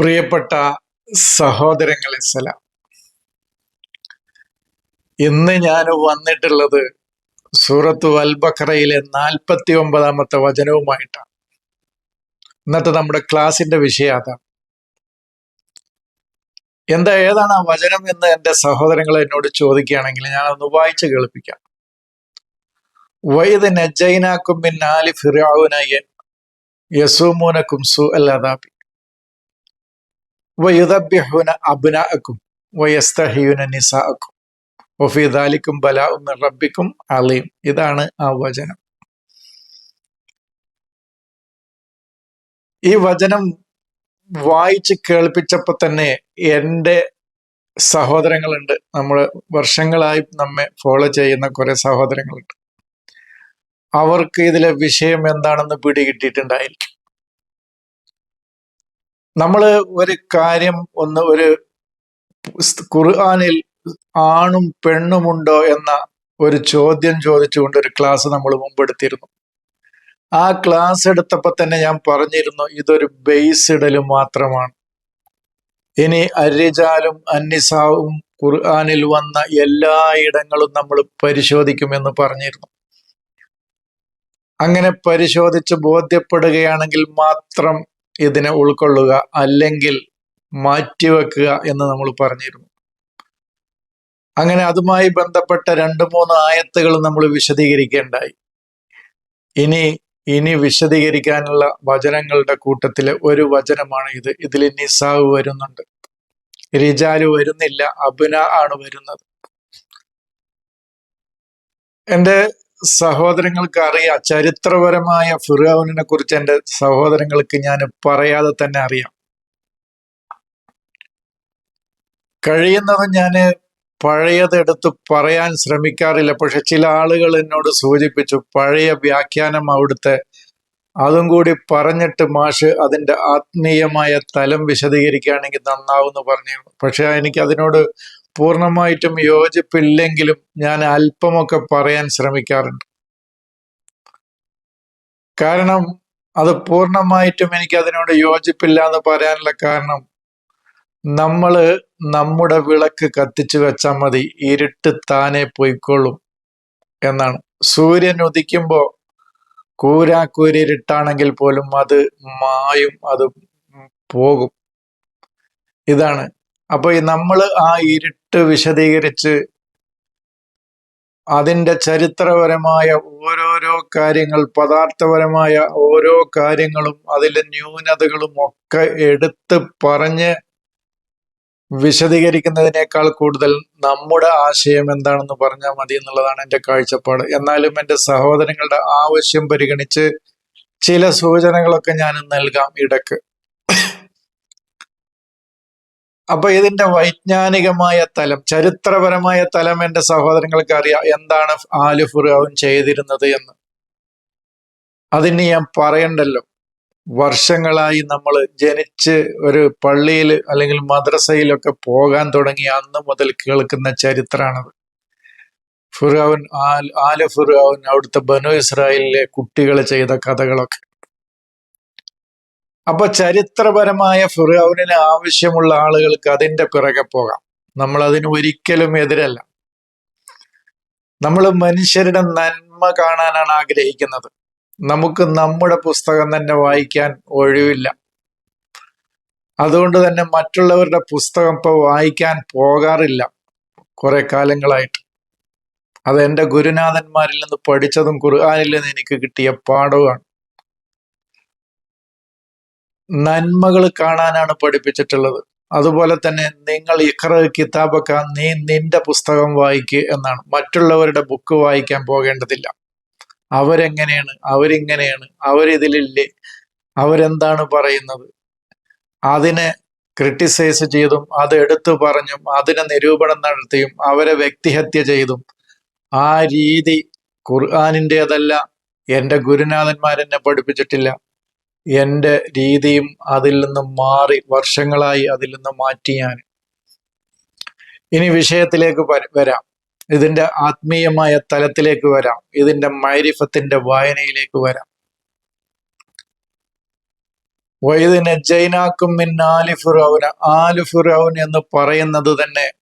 പ്രിയപ്പെട്ട സഹോദരങ്ങളെ സലാം. ഇന്ന് ഞാൻ വന്നിട്ടുള്ളത് സൂറത്ത് അൽ ബഖറയിലെ നാൽപ്പത്തി ഒമ്പതാമത്തെ വചനവുമായിട്ടാണ്. ഇന്നത്തെ നമ്മുടെ ക്ലാസിന്റെ വിഷയം അതാണ്. എന്താ ഏതാണ് ആ വചനം എന്ന് എന്റെ സഹോദരങ്ങൾ എന്നോട് ചോദിക്കുകയാണെങ്കിൽ ഞാൻ ഒന്ന് വായിച്ച് കേൾപ്പിക്കാം. വൈദ് നജൈനാക്കും പിന്നാലി ആലി ഫിറാവുനായ യസൂമൂനക്കും സു അല്ലാതാബി വയുദബ്യഹുന അബ്നാഅക്കും വയസ്തഹിയുന റബ്ബിക്കും അലീം. ഇതാണ് ആ വചനം. ഈ വചനം വായിച്ച് കേൾപ്പിച്ചപ്പോൾ തന്നെ എന്റെ സഹോദരങ്ങളുണ്ട്. നമ്മൾ വർഷങ്ങളായി നമ്മെ ഫോളോ ചെയ്യുന്ന കുറെ സഹോദരങ്ങളുണ്ട്. അവർക്ക് ഇതിലെ വിഷയം എന്താണെന്ന് പിടികിട്ടിയിട്ടുണ്ടായിരിക്കും. നമ്മൾ ഒരു കാര്യം ഒന്ന് ഒരു ഖുർആാനിൽ ആണും പെണ്ണുമുണ്ടോ എന്ന ഒരു ചോദ്യം ചോദിച്ചുകൊണ്ട് ഒരു ക്ലാസ് നമ്മൾ മുമ്പെടുത്തിരുന്നു. ആ ക്ലാസ് എടുത്തപ്പോൾ തന്നെ ഞാൻ പറഞ്ഞിരുന്നു ഇതൊരു ബേസ് ഇടലും മാത്രമാണ്. ഇനി അരിജാലും അന്നിസാവും ഖുർആാനിൽ വന്ന എല്ലാ ഇടങ്ങളും നമ്മൾ പരിശോധിക്കുമെന്ന് പറഞ്ഞിരുന്നു. അങ്ങനെ പരിശോധിച്ച് ബോധ്യപ്പെടുകയാണെങ്കിൽ മാത്രം ഇതിനെ ഉൾക്കൊള്ളുക അല്ലെങ്കിൽ മാറ്റിവെക്കുക എന്ന് നമ്മൾ പറഞ്ഞിരുന്നു. അങ്ങനെ അതുമായി ബന്ധപ്പെട്ട രണ്ട് മൂന്ന് ആയത്തുകൾ നമ്മൾ വിശദീകരിക്കേണ്ടായി. ഇനി ഇനി വിശദീകരിക്കാനുള്ള വചനങ്ങളുടെ കൂട്ടത്തിലെ ഒരു വചനമാണ് ഇത്. ഇതിൽ നിസാവ് വരുന്നുണ്ട്. റിജാൽ വരുന്നില്ല അബുന ആണ് വരുന്നത്. എന്റെ സഹോദരങ്ങൾക്ക് അറിയാം. ചരിത്രപരമായ ഫിറോവിനെ കുറിച്ച് എന്റെ സഹോദരങ്ങൾക്ക് ഞാൻ പറയാതെ തന്നെ അറിയാം. കഴിയുന്നത് ഞാൻ പഴയതെടുത്ത് പറയാൻ ശ്രമിക്കാറില്ല. പക്ഷെ ചില ആളുകൾ എന്നോട് സൂചിപ്പിച്ചു പഴയ വ്യാഖ്യാനം അവിടുത്തെ. അതും കൂടി പറഞ്ഞിട്ട് മാഷ് അതിന്റെ ആത്മീയമായ തലം വിശദീകരിക്കുകയാണെങ്കിൽ നന്നാവുമെന്ന് പറഞ്ഞു. പക്ഷെ എനിക്ക് അതിനോട് പൂർണമായിട്ടും യോജിപ്പില്ലെങ്കിലും ഞാൻ അല്പമൊക്കെ പറയാൻ ശ്രമിക്കാറുണ്ട്. കാരണം അത് പൂർണമായിട്ടും എനിക്ക് അതിനോട് യോജിപ്പില്ല എന്ന് പറയാനുള്ള കാരണം നമ്മൾ നമ്മുടെ വിളക്ക് കത്തിച്ചു വെച്ചാൽ മതി ഇരുട്ട് താനെ പോയിക്കൊള്ളും എന്നാണ്. സൂര്യൻ ഉദിക്കുമ്പോൾ കൂരാക്കൂരിട്ടാണെങ്കിൽ പോലും അത് മായും അത് പോകും. ഇതാണ്. അപ്പൊ നമ്മൾ ആ ഇരുട്ട് വിശദീകരിച്ച് അതിന്റെ ചരിത്രപരമായ ഓരോരോ കാര്യങ്ങൾ പദാർത്ഥപരമായ ഓരോ കാര്യങ്ങളും അതിലെ ന്യൂനതകളും ഒക്കെ എടുത്ത് പറഞ്ഞ് വിശദീകരിക്കുന്നതിനേക്കാൾ കൂടുതൽ നമ്മുടെ ആശയം എന്താണെന്ന് പറഞ്ഞാൽ മതി എന്നുള്ളതാണ് എന്റെ കാഴ്ചപ്പാട്. എന്നാലും എന്റെ സഹോദരങ്ങളുടെ ആവശ്യം പരിഗണിച്ച് ചില സൂചനകളൊക്കെ ഞാൻ നൽകാം ഇടയ്ക്ക് അപ്പൊ ഇതിന്റെ വൈജ്ഞാനികമായ തലം ചരിത്രപരമായ തലം എന്റെ സഹോദരങ്ങൾക്ക് അറിയാം എന്താണ് ആലു ഫുറാവും ചെയ്തിരുന്നത് എന്ന്. അതിന് ഞാൻ പറയണ്ടല്ലോ വർഷങ്ങളായി നമ്മൾ ജനിച്ച് ഒരു പള്ളിയിൽ അല്ലെങ്കിൽ മദ്രസയിലൊക്കെ പോകാൻ തുടങ്ങി അന്ന് മുതൽ കേൾക്കുന്ന ചരിത്രമാണത് ഫുറാവുൻ ആൽ ആല ഫുറാവുൻ അവിടുത്തെ ബനു ഇസ്രായേലിലെ കുട്ടികൾ ചെയ്ത കഥകളൊക്കെ. അപ്പൊ ചരിത്രപരമായ ഫിറൌനിന് ആവശ്യമുള്ള ആളുകൾക്ക് അതിന്റെ പിറകെ പോകാം. നമ്മൾ അതിന് ഒരിക്കലും എതിരല്ല. നമ്മൾ മനുഷ്യരുടെ നന്മ കാണാനാണ് ആഗ്രഹിക്കുന്നത്. നമുക്ക് നമ്മുടെ പുസ്തകം തന്നെ വായിക്കാൻ ഒഴിവില്ല. അതുകൊണ്ട് തന്നെ മറ്റുള്ളവരുടെ പുസ്തകം ഇപ്പോൾ വായിക്കാൻ പോകാറില്ല കുറെ കാലങ്ങളായിട്ട്. അത് എന്റെ ഗുരുനാഥന്മാരിൽ നിന്ന് പഠിച്ചതും ഖുർആാനിൽ നിന്ന് എനിക്ക് കിട്ടിയ പാഠവുമാണ്. നന്മകൾ കാണാനാണ് പഠിപ്പിച്ചിട്ടുള്ളത്. അതുപോലെ തന്നെ നിങ്ങൾ ഇഖ്ര കിതാബക്ക നീ നിന്റെ പുസ്തകം വായിക്കുക എന്നാണ്. മറ്റുള്ളവരുടെ ബുക്ക് വായിക്കാൻ പോകേണ്ടതില്ല. അവരെങ്ങനെയാണ്? അവരിങ്ങനെയാണ്. അവരിതിലില്ലേ? അവരെന്താണ് പറയുന്നത്? അതിനെ ക്രിട്ടിസൈസ് ചെയ്തും അത് എടുത്തു പറഞ്ഞും അതിനെ നിരൂപണം നടത്തിയും അവരെ വ്യക്തിഹത്യ ചെയ്തും ആ രീതി ഖുർആാനിന്റെതല്ല എന്റെ ഗുരുനാഥന്മാരെന്നെ പഠിപ്പിച്ചിട്ടില്ല. എന്റെ രീതിയും അതിൽ നിന്ന് മാറി വർഷങ്ങളായി അതിൽ നിന്ന് മാറ്റി ഞാൻ. ഇനി വിഷയത്തിലേക്ക് വരാം. ഇതിന്റെ ആത്മീയമായ തലത്തിലേക്ക് വരാം. ഇതിന്റെ മൈരിഫത്തിന്റെ വായനയിലേക്ക് വരാം. വൈദ് ജൈനാക്കും മിൻ ആലി ഫിറൌന. എന്ന് പറയുന്നത് തന്നെ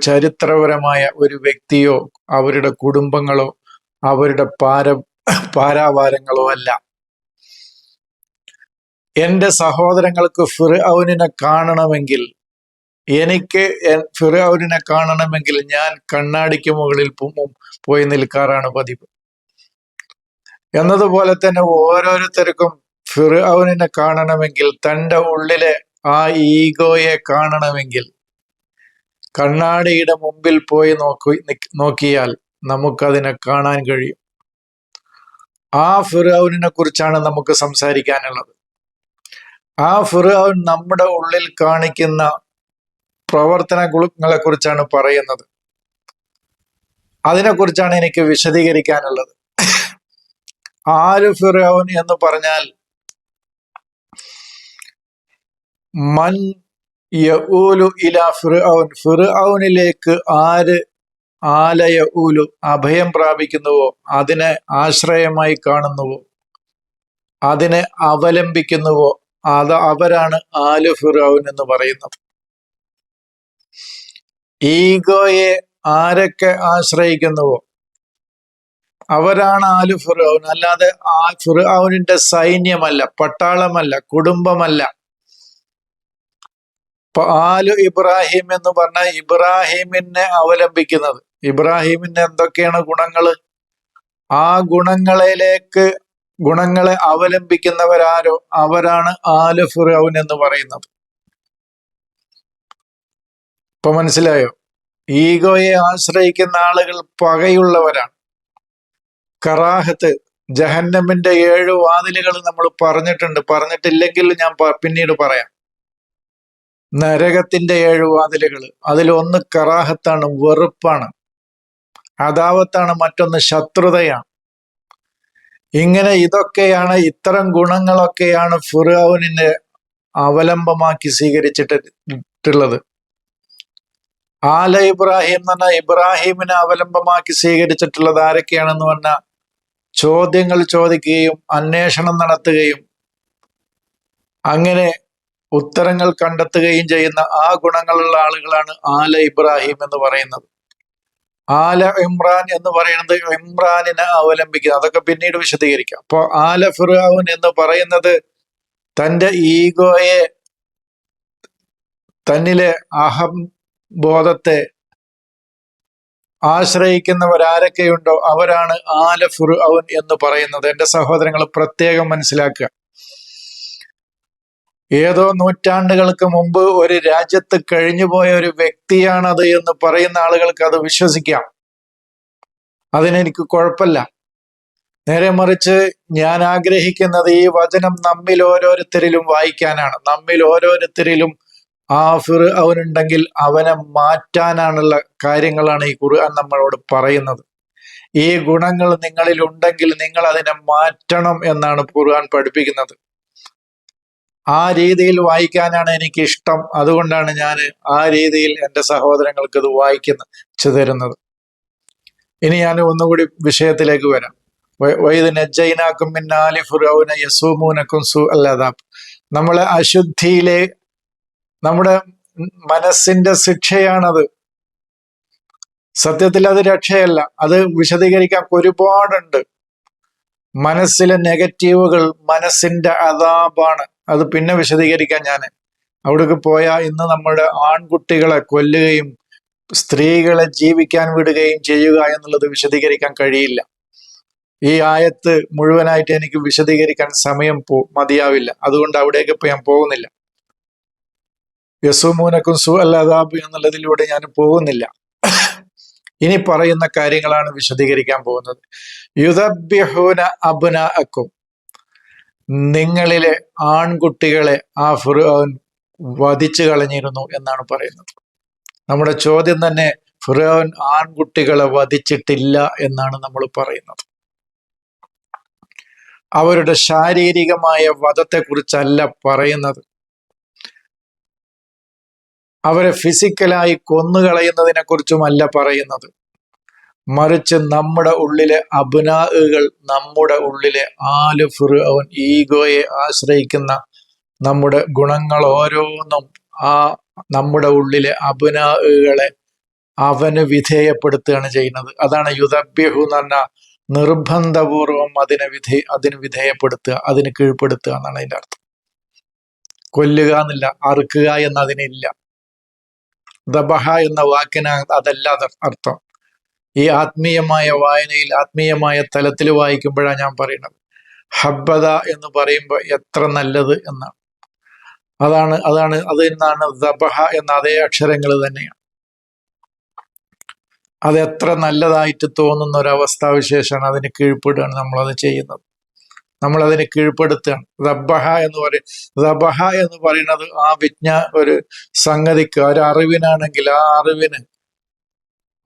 ചരിത്രപരമായ ഒരു വ്യക്തിയോ അവരുടെ കുടുംബങ്ങളോ അവരുടെ പാര പാരാവാരങ്ങളോ അല്ല. എന്റെ സഹോദരങ്ങൾക്ക് ഫിറൌനിനെ കാണണമെങ്കിൽ എനിക്ക് ഫിറൌനിനെ കാണണമെങ്കിൽ ഞാൻ കണ്ണാടിക്ക് മുകളിൽ പോയി നിൽക്കാറാണ് പതിവ്. എന്നതുപോലെ തന്നെ ഓരോരുത്തർക്കും ഫിറൌനിനെ കാണണമെങ്കിൽ തന്റെ ഉള്ളിലെ ആ ഈഗോയെ കാണണമെങ്കിൽ കണ്ണാടിയുടെ മുമ്പിൽ പോയി നോക്കി നോക്കിയാൽ നമുക്കതിനെ കാണാൻ കഴിയും. ആ ഫിറൌനിനെ കുറിച്ചാണ് നമുക്ക് സംസാരിക്കാനുള്ളത്. ആ ഫിറൌൻ നമ്മുടെ ഉള്ളിൽ കാണിക്കുന്ന പ്രവർത്തന ഗുണങ്ങളെ കുറിച്ചാണ് പറയുന്നത്. അതിനെക്കുറിച്ചാണ് എനിക്ക് വിശദീകരിക്കാനുള്ളത്. ആര് ഫിറൌൻ എന്ന് പറഞ്ഞാൽ മൻ യഊലു ഇല ഫിർഔൻ ഫിർഔനിലേക്ക് ആര് ആലയ ഊലു അഭയം പ്രാപിക്കുന്നുവോ? അതിനെ ആശ്രയമായി കാണുന്നുവോ? അതിനെ അവലംബിക്കുന്നുവോ? അത് അവരാണ് ആലു ഫിറൌൻ എന്ന് പറയുന്നത്. ഈഗോയെ ആരൊക്കെ ആശ്രയിക്കുന്നുവോ? അവരാണ് ആലു ഫിറൌൻ. അല്ലാതെ ആ ഫിറൌനിന്റെ സൈന്യമല്ല പട്ടാളമല്ല കുടുംബമല്ല. ആലു ഇബ്രാഹിം എന്ന് പറഞ്ഞ ഇബ്രാഹിമിനെ അവലംബിക്കുന്നത്. ഇബ്രാഹിമിന്റെ എന്തൊക്കെയാണ് ഗുണങ്ങൾ ആ ഗുണങ്ങളിലേക്ക് ഗുണങ്ങളെ അവലംബിക്കുന്നവരാരോ അവരാണ് ആലഫുറൗൻ ഫിറൌൻ എന്ന് പറയുന്നത്. ഇപ്പൊ മനസ്സിലായോ? ഈഗോയെ ആശ്രയിക്കുന്ന ആളുകൾ പകയുള്ളവരാണ്. കറാഹത്ത് ജഹന്നമിന്റെ ഏഴ് വാതിലുകൾ നമ്മൾ പറഞ്ഞിട്ടുണ്ട്. പറഞ്ഞിട്ടില്ലെങ്കിൽ ഞാൻ പിന്നീട് പറയാം. നരകത്തിന്റെ ഏഴ് വാതിലുകൾ അതിലൊന്ന് കറാഹത്താണ് വെറുപ്പാണ്. അദാവത്താണ് മറ്റൊന്ന് ശത്രുതയാണ്. ഇങ്ങനെ ഇതൊക്കെയാണ് ഇത്തരം ഗുണങ്ങളൊക്കെയാണ് ഫുറാവുനെ അവലംബമാക്കി സ്വീകരിച്ചിട്ടുള്ളത്. ആല ഇബ്രാഹിം എന്ന് പറഞ്ഞാൽ ഇബ്രാഹിമിനെ അവലംബമാക്കി സ്വീകരിച്ചിട്ടുള്ളത് ആരൊക്കെയാണെന്ന് പറഞ്ഞാൽ ചോദ്യങ്ങൾ ചോദിക്കുകയും അന്വേഷണം നടത്തുകയും അങ്ങനെ ഉത്തരങ്ങൾ കണ്ടെത്തുകയും ചെയ്യുന്ന ആ ഗുണങ്ങളുള്ള ആളുകളാണ് ആല ഇബ്രാഹിം എന്ന് പറയുന്നത്. ആല ഇമ്രാൻ എന്ന് പറയുന്നത് ഇമ്രാനിനെ അവലംബിക്കുന്നത് അതൊക്കെ പിന്നീട് വിശദീകരിക്കാം. അപ്പോ ആല ഫിറാവുൻ എന്ന് പറയുന്നത് തന്റെ ഈഗോയെ തന്നിലെ അഹം ബോധത്തെ ആശ്രയിക്കുന്നവരാരൊക്കെയുണ്ടോ? അവരാണ് ആല ഫിർഔൻ എന്ന് പറയുന്നത്. എന്റെ സഹോദരങ്ങൾ പ്രത്യേകം മനസ്സിലാക്കുക. ഏതോ നൂറ്റാണ്ടുകൾക്ക് മുമ്പ് ഒരു രാജ്യത്ത് കഴിഞ്ഞുപോയ ഒരു വ്യക്തിയാണത് എന്ന് പറയുന്ന ആളുകൾക്ക് അത് വിശ്വസിക്കാം. അതിനെനിക്ക് കുഴപ്പമില്ല. നേരെ മറിച്ച് ഞാൻ ആഗ്രഹിക്കുന്നത് ഈ വചനം നമ്മിൽ ഓരോരുത്തരിലും വായിക്കാനാണ്. നമ്മിൽ ഓരോരുത്തരിലും ആ ഫിർ അവനുണ്ടെങ്കിൽ അവനെ മാറ്റാനാണുള്ള കാര്യങ്ങളാണ് ഈ ഖുർആൻ നമ്മളോട് പറയുന്നത്. ഈ ഗുണങ്ങൾ നിങ്ങളിൽ ഉണ്ടെങ്കിൽ നിങ്ങൾ അതിനെ മാറ്റണം എന്നാണ് ഖുർആൻ പഠിപ്പിക്കുന്നത്. ആ രീതിയിൽ വായിക്കാനാണ് എനിക്ക് ഇഷ്ടം അതുകൊണ്ടാണ് ഞാൻ ആ രീതിയിൽ എന്റെ സഹോദരങ്ങൾക്ക് ഇത് വായിക്കുന്ന തരുന്നത് ഇനി ഞാൻ ഒന്നുകൂടി വിഷയത്തിലേക്ക് വരാം. വൈദ് നജ്ജൈനാക്കും മിന്നാലി ഫിറൗന യസൂമൂനക്കും സു അല്ലാതാബ് നമ്മളെ അശുദ്ധിയിലെ നമ്മുടെ മനസ്സിന്റെ ശിക്ഷയാണത്. സത്യത്തിൽ അത് രക്ഷയല്ല. അത് വിശദീകരിക്കാൻ ഒരുപാടുണ്ട്. മനസ്സിലെ നെഗറ്റീവുകൾ മനസ്സിന്റെ അതാപാണ് അത് പിന്നെ വിശദീകരിക്കാൻ ഞാൻ. അവിടേക്ക് പോയാൽ ഇന്ന് നമ്മുടെ ആൺകുട്ടികളെ കൊല്ലുകയും സ്ത്രീകളെ ജീവിക്കാൻ വിടുകയും ചെയ്യുക എന്നുള്ളത് വിശദീകരിക്കാൻ കഴിയില്ല. ഈ ആയത്ത് മുഴുവനായിട്ട് എനിക്ക് വിശദീകരിക്കാൻ സമയം പോ മതിയാവില്ല. അതുകൊണ്ട് അവിടേക്ക് ഇപ്പൊ ഞാൻ പോകുന്നില്ല. യസുമൂനക്കും സു അല്ലാതാബ് എന്നുള്ളതിലൂടെ ഞാൻ പോകുന്നില്ല. ഇനി പറയുന്ന കാര്യങ്ങളാണ് വിശദീകരിക്കാൻ പോകുന്നത്. യുദബ്യഹൂന അബ്ന അക്കും നിങ്ങളിലെ ആൺകുട്ടികളെ ആ ഫിറോൻ വധിച്ചു കളഞ്ഞിരുന്നു എന്നാണ് പറയുന്നത്. നമ്മുടെ ചോദ്യം തന്നെ ഫിറോൻ ആൺകുട്ടികളെ വധിച്ചിട്ടില്ല എന്നാണ് നമ്മൾ പറയുന്നത്. അവരുടെ ശാരീരികമായ വധത്തെക്കുറിച്ചല്ല പറയുന്നത്. അവരെ ഫിസിക്കലായി കൊന്നുകളയുന്നതിനെ കുറിച്ചുമല്ല പറയുന്നത്. മറിച്ച് നമ്മുടെ ഉള്ളിലെ അബ്നാഹുകൾ നമ്മുടെ ഉള്ളിലെ ആൽ അവൻ ഈഗോയെ ആശ്രയിക്കുന്ന നമ്മുടെ ഗുണങ്ങൾ ഓരോന്നും ആ നമ്മുടെ ഉള്ളിലെ അബ്നാഹുകളെ അവന് വിധേയപ്പെടുത്തുകയാണ് ചെയ്യുന്നത്. അതാണ് യുദ്ധഭ്യഹു എന്ന് പറഞ്ഞ നിർബന്ധപൂർവം അതിനെ വിധേ അതിന് വിധേയപ്പെടുത്തുക അതിന് കീഴ്പ്പെടുത്തുക എന്നാണ് അതിന്റെ അർത്ഥം. കൊല്ലുക എന്നില്ല അറുക്കുക എന്നതിനില്ല. ദബഹ എന്ന വാക്കിന് അതല്ല അർത്ഥം. ഈ ആത്മീയമായ വായനയിൽ ആത്മീയമായ തലത്തിൽ വായിക്കുമ്പോഴാണ് ഞാൻ പറയുന്നത്. ഹബ്ബത എന്ന് പറയുമ്പോൾ എത്ര നല്ലത് എന്നാണ്. അതാണ് അതാണ് അത് എന്നാണ് ദബഹ എന്ന അതേ അക്ഷരങ്ങൾ തന്നെയാണ്. അത് എത്ര നല്ലതായിട്ട് തോന്നുന്ന ഒരു അവസ്ഥാവിശേഷമാണ് അതിന് കീഴ്പ്പെടുകയാണ് നമ്മളത് ചെയ്യുന്നത്. നമ്മൾ അതിനെ കീഴ്പ്പെടുത്തുകയാണ്. ദബഹ എന്ന് പറയും ദബഹ എന്ന് പറയുന്നത് ആ വിജ്ഞ ഒരു സംഗതിക്ക് ഒരു അറിവിനാണെങ്കിൽ ആ അറിവിന്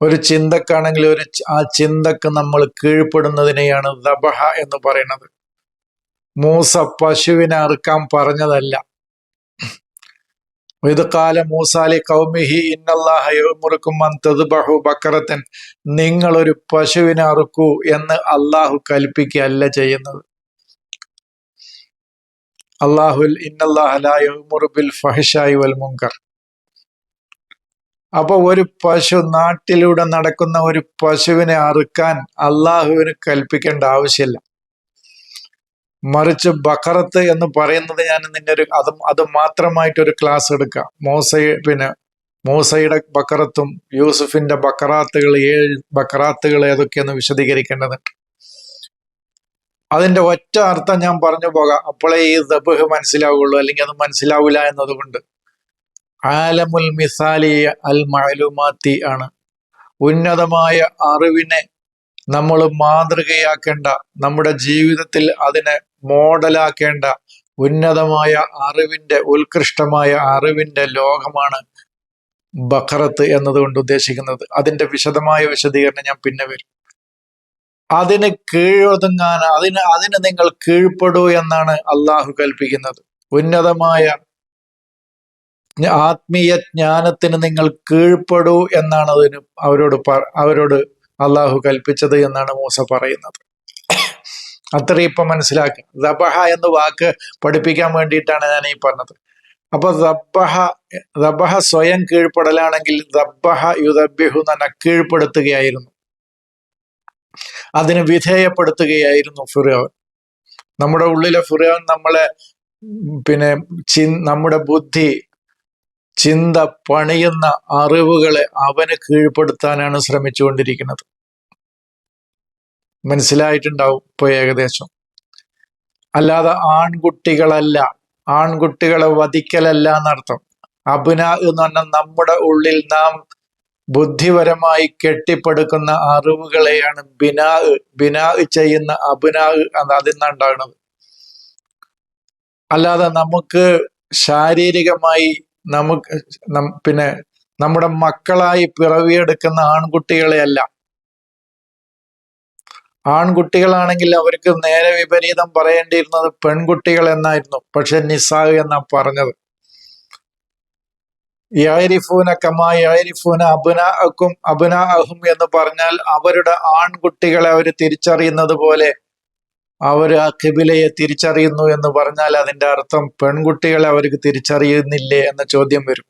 ഒരു ചിന്തക്കാണെങ്കിൽ ഒരു ആ ചിന്തക്ക് നമ്മൾ കീഴ്പ്പെടുന്നതിനെയാണ് ദബഹ എന്ന് പറയുന്നത്. മൂസ പശുവിനെ അറുക്കാൻ പറഞ്ഞതല്ല. ഇത് കാല മൂസാലി കൗമിഹി ഇന്നല്ലാഹുറുക്കും ബക്കറത്തൻ. നിങ്ങൾ ഒരു പശുവിനെ അറുക്കൂ എന്ന് അള്ളാഹു കൽപ്പിക്കുകയല്ല ചെയ്യുന്നത്. അള്ളാഹുൽ ഇന്നല്ലാഹുബിൽ ഫഹിഷായി വൽ മുങ്കർ അപ്പൊ ഒരു പശു നാട്ടിലൂടെ നടക്കുന്ന ഒരു പശുവിനെ അറുക്കാൻ അള്ളാഹുവിന് കൽപ്പിക്കേണ്ട ആവശ്യമില്ല. മറിച്ച് ബക്കറത്ത് എന്ന് പറയുന്നത് ഞാൻ നിന്റെ ഒരു അത് അത് മാത്രമായിട്ട് ഒരു ക്ലാസ് എടുക്കാം. മോസ പിന്നെ മൂസയുടെ ബക്കറത്തും യൂസുഫിന്റെ ബക്കറാത്തുകൾ ഏഴ് ബക്കറാത്തുകൾ ഏതൊക്കെയെന്ന് വിശദീകരിക്കേണ്ടതുണ്ട് അതിന്റെ ഒറ്റ അർത്ഥം ഞാൻ പറഞ്ഞു പോകാം. അപ്പോഴേ ഈ ദബഹ് മനസ്സിലാവുള്ളൂ അല്ലെങ്കിൽ അത് മനസ്സിലാവില്ല എന്നതുകൊണ്ട്. ആലമുൽ മിസാലി അൽ മഅലുമാത്തി ആണ്. ഉന്നതമായ അറിവിനെ നമ്മൾ മാതൃകയാക്കേണ്ട നമ്മുടെ ജീവിതത്തിൽ അതിനെ മോഡലാക്കേണ്ട ഉന്നതമായ അറിവിന്റെ ഉത്കൃഷ്ടമായ അറിവിന്റെ ലോകമാണ് ബഖറത്ത് എന്നതുകൊണ്ട് ഉദ്ദേശിക്കുന്നത്. അതിന്റെ വിശദമായ വിശദീകരണം ഞാൻ പിന്നെ വരും. അതിന് കീഴൊതുങ്ങാൻ അതിന് അതിന് നിങ്ങൾ കീഴ്പ്പെടൂ എന്നാണ് അള്ളാഹു കൽപ്പിക്കുന്നത്. ഉന്നതമായ ആത്മീയ ജ്ഞാനത്തിന് നിങ്ങൾ കീഴ്പ്പെടൂ എന്നാണ് അതിന് അവരോട് അവരോട് അള്ളാഹു കൽപ്പിച്ചത് എന്നാണ് മൂസ പറയുന്നത്. അത്രയും ഇപ്പൊ മനസ്സിലാക്കുക. ദബഹ എന്ന വാക്ക് പഠിപ്പിക്കാൻ വേണ്ടിയിട്ടാണ് ഞാൻ ഈ പറഞ്ഞത്. അപ്പൊ ദബഹ ദബഹ സ്വയം കീഴ്പ്പെടലാണെങ്കിൽ ദബഹ യുദബ്യഹു തന്നെ കീഴ്പ്പെടുത്തുകയായിരുന്നു. അതിന് വിധേയപ്പെടുത്തുകയായിരുന്നു ഫിറോൻ. നമ്മുടെ ഉള്ളിലെ ഫിറോൻ നമ്മളെ പിന്നെ ചി നമ്മുടെ ബുദ്ധി ചിന്ത പണിയുന്ന അറിവുകളെ അവന് കീഴ്പ്പെടുത്താനാണ് ശ്രമിച്ചുകൊണ്ടിരിക്കുന്നത്. മനസ്സിലായിട്ടുണ്ടാവും ഇപ്പൊ ഏകദേശം. അല്ലാതെ ആൺകുട്ടികളല്ല ആൺകുട്ടികളെ വധിക്കലല്ല എന്നർത്ഥം. അഭിന എന്ന് പറഞ്ഞാൽ നമ്മുടെ ഉള്ളിൽ നാം ബുദ്ധിപരമായി കെട്ടിപ്പടുക്കുന്ന അറിവുകളെയാണ് ബിനാ ബിനാ ചെയ്യുന്ന അഭിനാ അതിൽ നിന്നുണ്ടാകുന്നത് അല്ലാതെ നമുക്ക് ശാരീരികമായി നമുക്ക് പിന്നെ നമ്മുടെ മക്കളായി പിറവിയെടുക്കുന്ന ആൺകുട്ടികളെയല്ല. ആൺകുട്ടികളാണെങ്കിൽ അവർക്ക് നേരെ വിപരീതം പറയേണ്ടിയിരുന്നത് പെൺകുട്ടികൾ എന്നായിരുന്നു. പക്ഷെ നിസാഹ് എന്നാ പറഞ്ഞത്. യാരിഫൂന കമാ യാരിഫൂന അബുന അഹും എന്ന് പറഞ്ഞാൽ അവരുടെ ആൺകുട്ടികളെ അവർ തിരിച്ചറിയുന്നത് പോലെ അവർ ആ കിബിലയെ തിരിച്ചറിയുന്നു എന്ന് പറഞ്ഞാൽ അതിന്റെ അർത്ഥം പെൺകുട്ടികളെ അവർക്ക് തിരിച്ചറിയുന്നില്ലേ എന്ന ചോദ്യം വരും.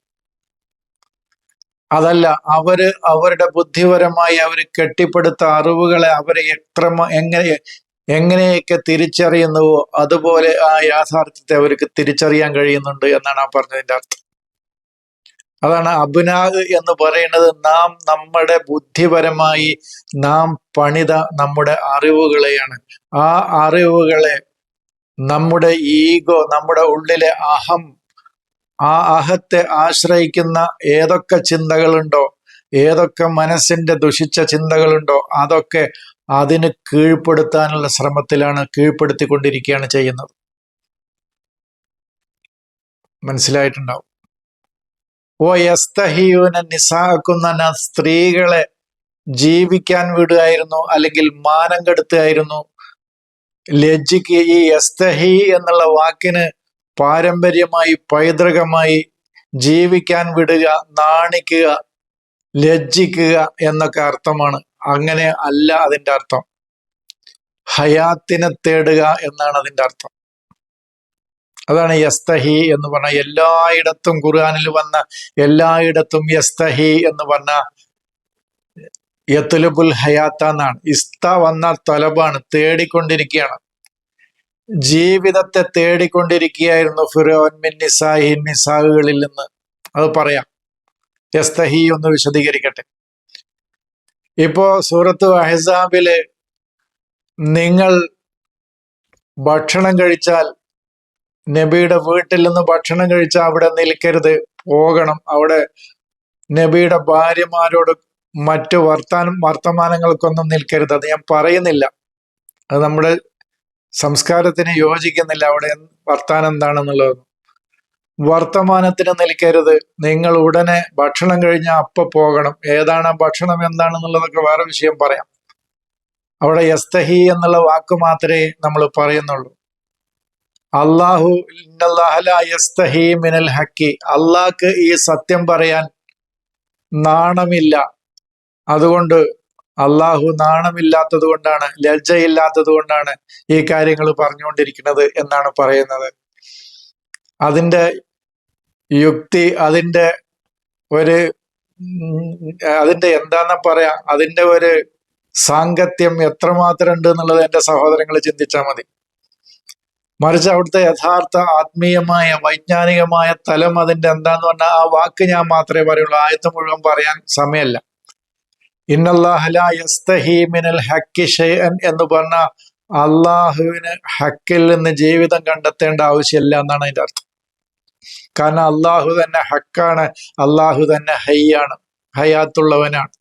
അതല്ല അവർ അവരുടെ ബുദ്ധിപരമായി അവർ കെട്ടിപ്പടുത്ത അറിവുകളെ അവരെ എത്ര എങ്ങനെ എങ്ങനെയൊക്കെ തിരിച്ചറിയുന്നുവോ അതുപോലെ ആ യാഥാർത്ഥ്യത്തെ അവർക്ക് തിരിച്ചറിയാൻ കഴിയുന്നുണ്ട് എന്നാണ് ആ പറഞ്ഞതിന്റെ അർത്ഥം. അതാണ് അബുനാഗ് എന്ന് പറയുന്നത് നാം നമ്മുടെ ബുദ്ധിപരമായി നാം പണിത നമ്മുടെ അറിവുകളെയാണ്. ആ അറിവുകളെ നമ്മുടെ ഈഗോ നമ്മുടെ ഉള്ളിലെ അഹം ആ അഹത്തെ ആശ്രയിക്കുന്ന ഏതൊക്കെ ചിന്തകളുണ്ടോ ഏതൊക്കെ മനസ്സിന്റെ ദുഷിച്ച ചിന്തകളുണ്ടോ അതൊക്കെ അതിന് കീഴ്പ്പെടുത്താനുള്ള ശ്രമത്തിലാണ് കീഴ്പ്പെടുത്തിക്കൊണ്ടിരിക്കുകയാണ് ചെയ്യുന്നത്. മനസ്സിലായിട്ടുണ്ടാവും. ഓ യസ്തഹിയൂന നിസാക്കുന്ന സ്ത്രീകളെ ജീവിക്കാൻ വിടുകയായിരുന്നു അല്ലെങ്കിൽ മാനം കെടുത്തുകയായിരുന്നു. ലജ്ജിക്ക് ഈ യസ്തഹി എന്നുള്ള വാക്കിന് പാരമ്പര്യമായി പൈതൃകമായി ജീവിക്കാൻ വിടുക നാണിക്കുക ലജ്ജിക്കുക എന്നൊക്കെ അർത്ഥമാണ്. അങ്ങനെ അല്ല അതിന്റെ അർത്ഥം. ഹയാത്തിനെ തേടുക എന്നാണ് അതിന്റെ അർത്ഥം. അതാണ് യസ്തഹി എന്ന് പറഞ്ഞ എല്ലായിടത്തും ഖുർആാനിൽ വന്ന എല്ലായിടത്തും യസ്തഹി എന്ന് പറഞ്ഞ യത്തുലുബുൽ ഹയാത്ത എന്നാണ്. ഇസ്ത വന്ന തലബാണ് തേടിക്കൊണ്ടിരിക്കുകയാണ്. ജീവിതത്തെ തേടിക്കൊണ്ടിരിക്കുകയായിരുന്നു ഫിറോൻ മിൻ മിസാഹുകളിൽ നിന്ന്. അത് പറയാം. യസ്തഹി ഒന്ന് വിശദീകരിക്കട്ടെ. ഇപ്പോ സൂറത്ത് അഹസാബിൽ നിങ്ങൾ ഭക്ഷണം കഴിച്ചാൽ നബിയുടെ വീട്ടിൽ നിന്ന് ഭക്ഷണം കഴിച്ച അവിടെ നിൽക്കരുത്. പോകണം. അവിടെ നബിയുടെ ഭാര്യമാരോട് മറ്റു വർത്താനം വർത്തമാനങ്ങൾക്കൊന്നും നിൽക്കരുത്. അത് ഞാൻ പറയുന്നില്ല. അത് നമ്മുടെ സംസ്കാരത്തിന് യോജിക്കുന്നില്ല. അവിടെ വർത്താനം എന്താണെന്നുള്ളത്. വർത്തമാനത്തിന് നിൽക്കരുത്. നിങ്ങൾ ഉടനെ ഭക്ഷണം കഴിഞ്ഞാൽ അപ്പ പോകണം. ഏതാണ് ഭക്ഷണം എന്താണെന്നുള്ളതൊക്കെ വേറെ വിഷയം പറയാം. അവിടെ യസ്തഹി എന്നുള്ള വാക്ക് മാത്രമേ നമ്മൾ പറയുന്നുള്ളൂ. അള്ളാഹു മിനൽ ഹക്കി. അള്ളാഹ്ക്ക് ഈ സത്യം പറയാൻ നാണമില്ല. അതുകൊണ്ട് അള്ളാഹു നാണമില്ലാത്തത് കൊണ്ടാണ് ലജ്ജയില്ലാത്തത് കൊണ്ടാണ് ഈ കാര്യങ്ങൾ പറഞ്ഞുകൊണ്ടിരിക്കുന്നത് എന്നാണ് പറയുന്നത്. അതിന്റെ യുക്തി അതിന്റെ ഒരു അതിന്റെ എന്താന്ന പറയാ അതിന്റെ ഒരു സാങ്കത്യം എത്രമാത്രം ഉണ്ട് എന്നുള്ളത് എന്റെ സഹോദരങ്ങൾ ചിന്തിച്ചാൽ മതി. മറിച്ച് അവിടുത്തെ യഥാർത്ഥ ആത്മീയമായ വൈജ്ഞാനികമായ തലം അതിന്റെ എന്താന്ന് പറഞ്ഞാൽ ആ വാക്ക് ഞാൻ മാത്രമേ പറയുള്ളൂ. ആയത്ത് മുഴുവൻ പറയാൻ സമയമല്ല. ഇന്നല്ലാഹലിനൽ ഹക്കി ഷെയ്അൻ എന്ന് പറഞ്ഞ അള്ളാഹുവിന് ഹക്കിൽ നിന്ന് ജീവിതം കണ്ടെത്തേണ്ട ആവശ്യമില്ല എന്നാണ് അതിന്റെ അർത്ഥം. കാരണം അള്ളാഹു തന്നെ ഹക്കാണ് അള്ളാഹു തന്നെ ഹയ്യാണ് ഹയാത്തുള്ളവനാണ്.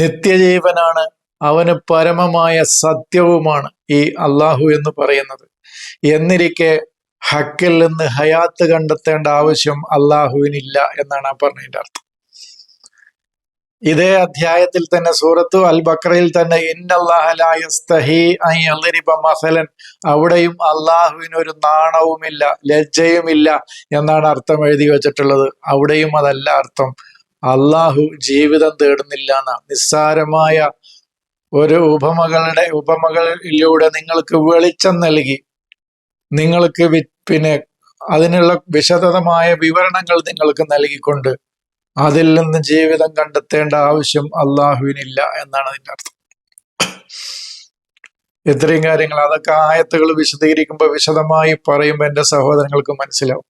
നിത്യജീവനാണ് അവന് പരമമായ സത്യവുമാണ് ഈ അള്ളാഹു എന്ന് പറയുന്നത്. എന്നിരിക്കെ ഹക്കിൽ നിന്ന് ഹയാത്ത് കണ്ടെത്തേണ്ട ആവശ്യം അള്ളാഹുവിനില്ല എന്നാണ് ആ പറഞ്ഞതിന്റെ അർത്ഥം. ഇതേ അധ്യായത്തിൽ തന്നെ സൂറത്തു അൽ ബക്രയിൽ തന്നെ മസലൻ. അവിടെയും അള്ളാഹുവിനൊരു നാണവുമില്ല ലജ്ജയുമില്ല എന്നാണ് അർത്ഥം എഴുതി വെച്ചിട്ടുള്ളത്. അവിടെയും അതല്ല അർത്ഥം. അള്ളാഹു ജീവിതം തേടുന്നില്ല എന്നാണ്. നിസ്സാരമായ ഒരു ഉപമകളുടെ ഉപമകളിലൂടെ നിങ്ങൾക്ക് വെളിച്ചം നൽകി. നിങ്ങൾക്ക് പിന്നെ അതിനുള്ള വിശദമായ വിവരണങ്ങൾ നിങ്ങൾക്ക് നൽകിക്കൊണ്ട് അതിൽ നിന്ന് ജീവിതം കണ്ടെത്തേണ്ട ആവശ്യം അള്ളാഹുവിനില്ല എന്നാണ് അതിന്റെ അർത്ഥം. ഇത്രയും കാര്യങ്ങൾ അതൊക്കെ ആയത്തുകൾ വിശദീകരിക്കുമ്പോൾ വിശദമായി പറയുമ്പോൾ എന്റെ സഹോദരങ്ങൾക്ക് മനസ്സിലാവും.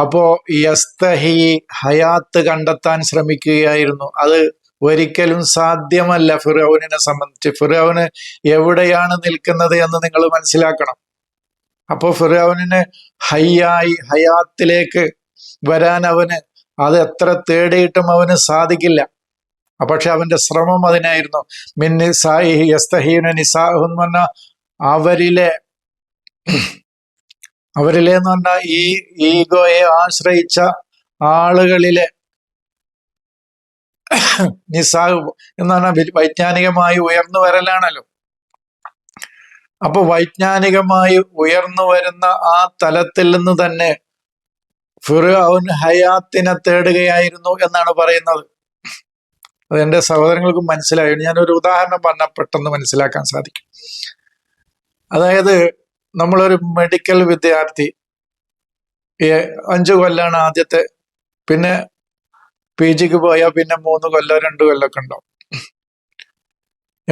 അപ്പോ യസ്തഹി ഹയാത്ത് കണ്ടെത്താൻ ശ്രമിക്കുകയായിരുന്നു. അത് ഒരിക്കലും സാധ്യമല്ല ഫിറൌനിനെ സംബന്ധിച്ച്. ഫിറൌന് എവിടെയാണ് നിൽക്കുന്നത് എന്ന് നിങ്ങൾ മനസ്സിലാക്കണം. അപ്പോൾ ഫിറൌനിന് ഹയ്യായി ഹയാത്തിലേക്ക് വരാൻ അവന് അത് എത്ര തേടിയിട്ടും അവന് സാധിക്കില്ല. പക്ഷെ അവന്റെ ശ്രമം അതിനായിരുന്നു. മിന്നി സായി യസ്തഹീന പറഞ്ഞ അവരിലെ അവരിലെ എന്ന് പറഞ്ഞാൽ ഈ ഈഗോയെ ആശ്രയിച്ച ആളുകളിലെ നിസാഹ് എന്ന് പറഞ്ഞാൽ വൈജ്ഞാനികമായി ഉയർന്നു വരലാണല്ലോ. അപ്പൊ വൈജ്ഞാനികമായി ഉയർന്നു വരുന്ന ആ തലത്തിൽ നിന്ന് തന്നെ ഫിറൌൻ ഹയാത്തിനെ തേടുകയായിരുന്നു എന്നാണ് പറയുന്നത്. അത് എന്റെ സഹോദരങ്ങൾക്ക് മനസ്സിലായി. ഞാനൊരു ഉദാഹരണം പറഞ്ഞാൽ പെട്ടെന്ന് മനസ്സിലാക്കാൻ സാധിക്കും. അതായത് നമ്മളൊരു മെഡിക്കൽ വിദ്യാർത്ഥി അഞ്ചു കൊല്ലാണ് ആദ്യത്തെ. പിന്നെ പി ജിക്ക് പോയാൽ പിന്നെ മൂന്ന് കൊല്ലം രണ്ട് കൊല്ലമൊക്കെ ഉണ്ടാവും.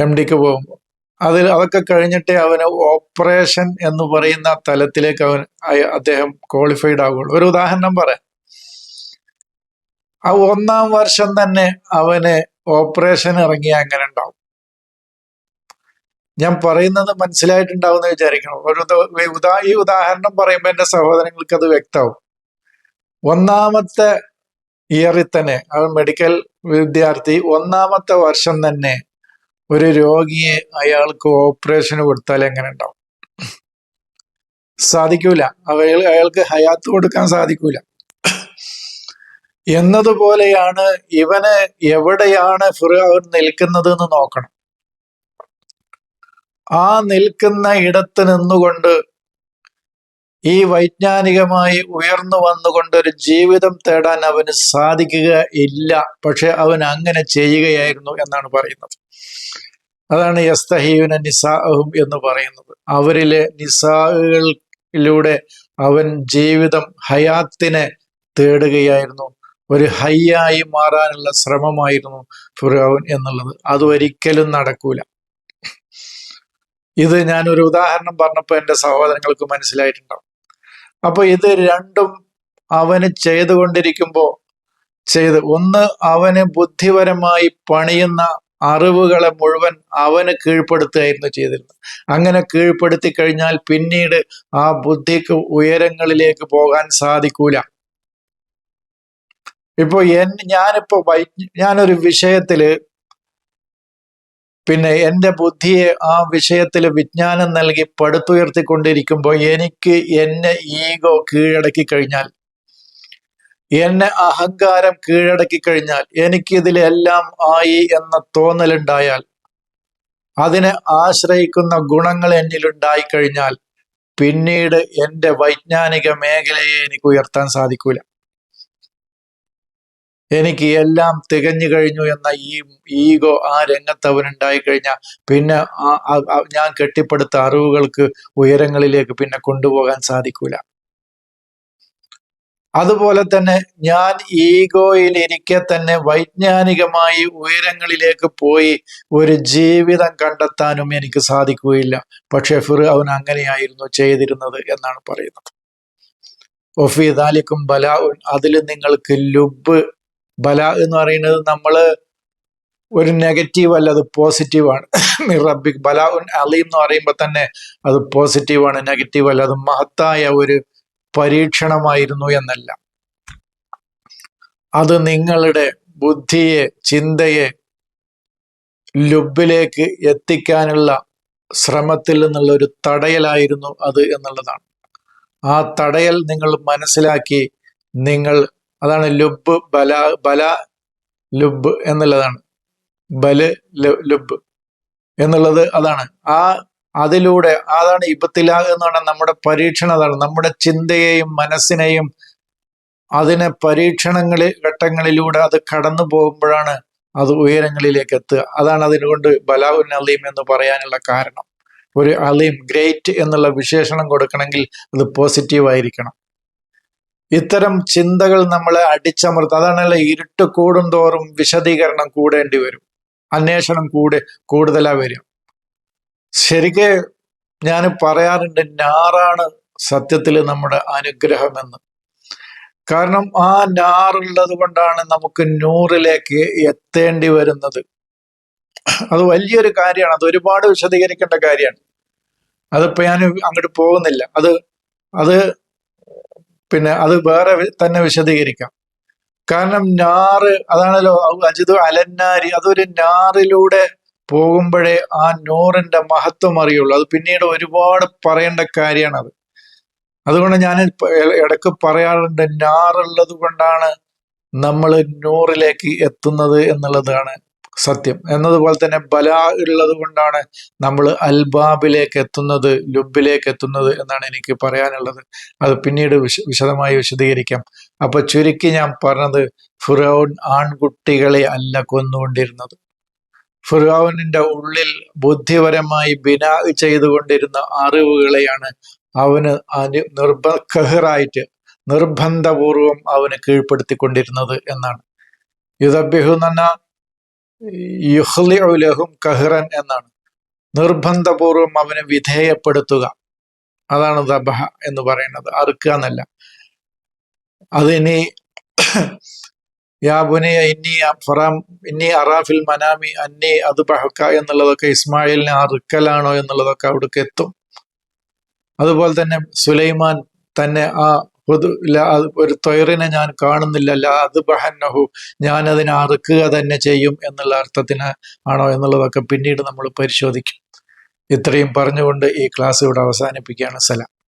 എം ഡിക്ക് പോകുമ്പോൾ അതിൽ അതൊക്കെ കഴിഞ്ഞിട്ടേ അവന് ഓപ്പറേഷൻ എന്ന് പറയുന്ന തലത്തിലേക്ക് അവൻ അദ്ദേഹം ക്വാളിഫൈഡ് ആകുള്ളൂ ഒരു ഉദാഹരണം പറയാം. ആ ഒന്നാം വർഷം തന്നെ അവന് ഓപ്പറേഷൻ ഇറങ്ങിയ അങ്ങനെ ഉണ്ടാവും. ഞാൻ പറയുന്നത് മനസ്സിലായിട്ടുണ്ടാവും എന്ന് വിചാരിക്കണം. ഒരു ഉദാ ഈ ഉദാഹരണം പറയുമ്പോൾ എന്റെ സഹോദരങ്ങൾക്ക് അത് വ്യക്തമാവും. ഒന്നാമത്തെ ഇയറിൽ തന്നെ അവൻ മെഡിക്കൽ വിദ്യാർത്ഥി ഒന്നാമത്തെ വർഷം തന്നെ ഒരു രോഗിയെ അയാൾക്ക് ഓപ്പറേഷന് കൊടുത്താൽ എങ്ങനെ ഉണ്ടാവും. സാധിക്കൂല. അവൾ അയാൾക്ക് ഹയാത്ത് കൊടുക്കാൻ സാധിക്കൂല. എന്നതുപോലെയാണ് ഇവന് എവിടെയാണ് ഫിറോൻ നിൽക്കുന്നത് എന്ന് നോക്കണം. ആ നിൽക്കുന്ന ഇടത്ത് നിന്നുകൊണ്ട് ഈ വൈജ്ഞാനികമായി ഉയർന്നു വന്നുകൊണ്ട് ഒരു ജീവിതം തേടാൻ അവന് സാധിക്കുക ഇല്ല. പക്ഷെ അവൻ അങ്ങനെ ചെയ്യുകയായിരുന്നു എന്നാണ് പറയുന്നത്. അതാണ് യസ്തഹീവിന നിസാഹും എന്ന് പറയുന്നത്. അവരിലെ നിസാഹുകളിലൂടെ അവൻ ജീവിതം ഹയാത്തിനെ തേടുകയായിരുന്നു. ഒരു ഹയ്യായി മാറാനുള്ള ശ്രമമായിരുന്നു ഫിറോൻ എന്നുള്ളത്. അത് ഒരിക്കലും നടക്കൂല. ഇത് ഞാനൊരു ഉദാഹരണം പറഞ്ഞപ്പോൾ എന്റെ സഹോദരങ്ങൾക്ക് മനസ്സിലായിട്ടുണ്ടാവും. അപ്പൊ ഇത് രണ്ടും അവന് ചെയ്തുകൊണ്ടിരിക്കുമ്പോ ചെയ്ത് ഒന്ന് അവന് ബുദ്ധിപരമായി പണിയുന്ന അറിവുകളെ മുഴുവൻ അവന് കീഴ്പ്പെടുത്തുകയായിരുന്നു ചെയ്തിരുന്നത്. അങ്ങനെ കീഴ്പ്പെടുത്തി കഴിഞ്ഞാൽ പിന്നീട് ആ ബുദ്ധിക്ക് ഉയരങ്ങളിലേക്ക് പോകാൻ സാധിക്കൂല. ഇപ്പൊ എൻ ഞാനിപ്പോ വൈ ഞാനൊരു വിഷയത്തിൽ പിന്നെ എന്റെ ബുദ്ധിയെ ആ വിഷയത്തിൽ വിജ്ഞാനം നൽകി പടുത്തുയർത്തിക്കൊണ്ടിരിക്കുമ്പോൾ എനിക്ക് എന്നെ ഈഗോ കീഴടക്കി കഴിഞ്ഞാൽ എന്നെ അഹങ്കാരം കീഴടക്കി കഴിഞ്ഞാൽ എനിക്കിതിലെല്ലാം ആയി എന്ന തോന്നലുണ്ടായാൽ അതിനെ ആശ്രയിക്കുന്ന ഗുണങ്ങൾ എന്നിലുണ്ടായി കഴിഞ്ഞാൽ പിന്നീട് എന്റെ വൈജ്ഞാനിക മേഖലയെ എനിക്ക് ഉയർത്താൻ സാധിക്കൂല. എനിക്ക് എല്ലാം തികഞ്ഞു കഴിഞ്ഞു എന്ന ഈ ഈഗോ ആ രംഗത്ത് അവനുണ്ടായി കഴിഞ്ഞാൽ പിന്നെ ഞാൻ കെട്ടിപ്പടുത്ത അറിവുകൾക്ക് ഉയരങ്ങളിലേക്ക് പിന്നെ കൊണ്ടുപോകാൻ സാധിക്കൂല. അതുപോലെ തന്നെ ഞാൻ ഈഗോയിൽ ഇരിക്കെ തന്നെ വൈജ്ഞാനികമായി ഉയരങ്ങളിലേക്ക് പോയി ഒരു ജീവിതം കണ്ടെത്താനും എനിക്ക് സാധിക്കുകയില്ല. പക്ഷെ ഫിർ അവൻ അങ്ങനെയായിരുന്നു ചെയ്തിരുന്നത് എന്നാണ് പറയുന്നത്. ഒഫി ദാലിക്കും ബല അതിൽ നിങ്ങൾക്ക് ലുബ് ബല എന്ന് പറയുന്നത് നമ്മൾ ഒരു നെഗറ്റീവ് അല്ല അത് പോസിറ്റീവാണ് റബ്ബി ബല ഉൻ അലീം എന്ന് പറയുമ്പോൾ തന്നെ അത് പോസിറ്റീവാണ് നെഗറ്റീവ് അല്ല. അത് മഹത്തായ ഒരു പരീക്ഷണമായിരുന്നു എന്നല്ല. അത് നിങ്ങളുടെ ബുദ്ധിയെ ചിന്തയെ ലുബിലേക്ക് എത്തിക്കാനുള്ള ശ്രമത്തിൽ നിന്നുള്ള ഒരു തടയലായിരുന്നു അത് എന്നുള്ളതാണ്. ആ തടയൽ നിങ്ങൾ മനസ്സിലാക്കി നിങ്ങൾ അതാണ് ലുബ് ബല ബല ലുബ് എന്നുള്ളതാണ്. ബൽ ലുബ് എന്നുള്ളത് അതാണ്. ആ അതിലൂടെ അതാണ് ഇപ്പത്തില എന്ന് പറഞ്ഞാൽ നമ്മുടെ പരീക്ഷണം അതാണ്. നമ്മുടെ ചിന്തയെയും മനസ്സിനെയും അതിനെ പരീക്ഷണങ്ങളിൽ ഘട്ടങ്ങളിലൂടെ അത് കടന്നു പോകുമ്പോഴാണ് അത് ഉയരങ്ങളിലേക്ക് എത്തുക. അതാണ് അതിനുകൊണ്ട് ബലാവുൻ അലീം എന്ന് പറയാനുള്ള കാരണം. ഒരു അലീം ഗ്രേറ്റ് എന്നുള്ള വിശേഷണം കൊടുക്കണമെങ്കിൽ അത് പോസിറ്റീവ് ആയിരിക്കണം ഇത്തരം ചിന്തകൾ നമ്മളെ അടിച്ചമർത്തും. അതാണല്ലോ ഇരുട്ട് കൂടും തോറും വിശദീകരണം കൂടേണ്ടി വരും. അന്വേഷണം കൂടെ കൂടുതലാ വരും ശരിക്ക് ഞാൻ പറയാറുണ്ട് ഞാറാണ് സത്യത്തിൽ നമ്മുടെ അനുഗ്രഹമെന്ന്. കാരണം ആ ഞാറുള്ളത് കൊണ്ടാണ് നമുക്ക് നൂറിലേക്ക് എത്തേണ്ടി വരുന്നത്. അത് വലിയൊരു കാര്യമാണ്. അത് ഒരുപാട് വിശദീകരിക്കേണ്ട കാര്യമാണ്. അതിപ്പോ ഞാൻ അങ്ങോട്ട് പോകുന്നില്ല. അത് അത് പിന്നെ അത് വേറെ തന്നെ വിശദീകരിക്കാം. കാരണം ഞാറ് അതാണല്ലോ അജിത് അലന്നാരി അതൊരു ഞാറിലൂടെ പോകുമ്പോഴേ ആ നൂറിന്റെ മഹത്വം അറിയുള്ളൂ. അത് പിന്നീട് ഒരുപാട് പറയേണ്ട കാര്യമാണ് അത് അതുകൊണ്ട് ഞാൻ ഇടയ്ക്ക് പറയാറുണ്ട് ഞാറുള്ളത് കൊണ്ടാണ് നമ്മൾ നൂറിലേക്ക് എത്തുന്നത് എന്നുള്ളതാണ് സത്യം. എന്നതുപോലെ തന്നെ ബല ഉള്ളത് കൊണ്ടാണ് നമ്മൾ അൽബാബിലേക്ക് എത്തുന്നത് ലുബിലേക്ക് എത്തുന്നത് എന്നാണ് എനിക്ക് പറയാനുള്ളത്. അത് പിന്നീട് വിശ വിശദമായി വിശദീകരിക്കാം. അപ്പൊ ചുരുക്കി ഞാൻ പറഞ്ഞത് ഫുറോൻ ആൺകുട്ടികളെ അല്ല കൊന്നുകൊണ്ടിരുന്നത്. ഫിറോനിന്റെ ഉള്ളിൽ ബുദ്ധിപരമായി ബിനാ ചെയ്തുകൊണ്ടിരുന്ന അറിവുകളെയാണ് അവന് അനു നിർബ കഹറായിട്ട് നിർബന്ധപൂർവം അവന് കീഴ്പ്പെടുത്തിക്കൊണ്ടിരുന്നത് എന്നാണ്. യുദ്ധബിഹു എന്ന യുഹ്ലിഉലഹും കഹ്റൻ എന്നാണ്. നിർബന്ധപൂർവം അവനെ വിധേയപ്പെടുത്തുക. അതാണ് ദബഹ എന്ന് പറയുന്നത്. അറുക്കുക എന്നല്ല. അതിനി യാബുനയ യാബുനെ ഇന്നി ഫറാം ഇന്നി അറാഫിൽ മനാമി അന്നി അത് ബഹക്ക എന്നുള്ളതൊക്കെ ഇസ്മായിലിനെ അറുക്കലാണോ എന്നുള്ളതൊക്കെ അവിടേക്ക് എത്തും. അതുപോലെ തന്നെ സുലൈമാൻ തന്നെ ആ ഒരു തൊയറിനെ ഞാൻ കാണുന്നില്ല. അത് ബഹന്നഹു. ഞാൻ അതിനെ അറുക്കുക തന്നെ ചെയ്യും എന്നുള്ള അർത്ഥത്തിന് ആണോ എന്നുള്ളതൊക്കെ പിന്നീട് നമ്മൾ പരിശോധിക്കും. ഇത്രയും പറഞ്ഞുകൊണ്ട് ഈ ക്ലാസ് ഇവിടെ അവസാനിപ്പിക്കുകയാണ്. സലാം.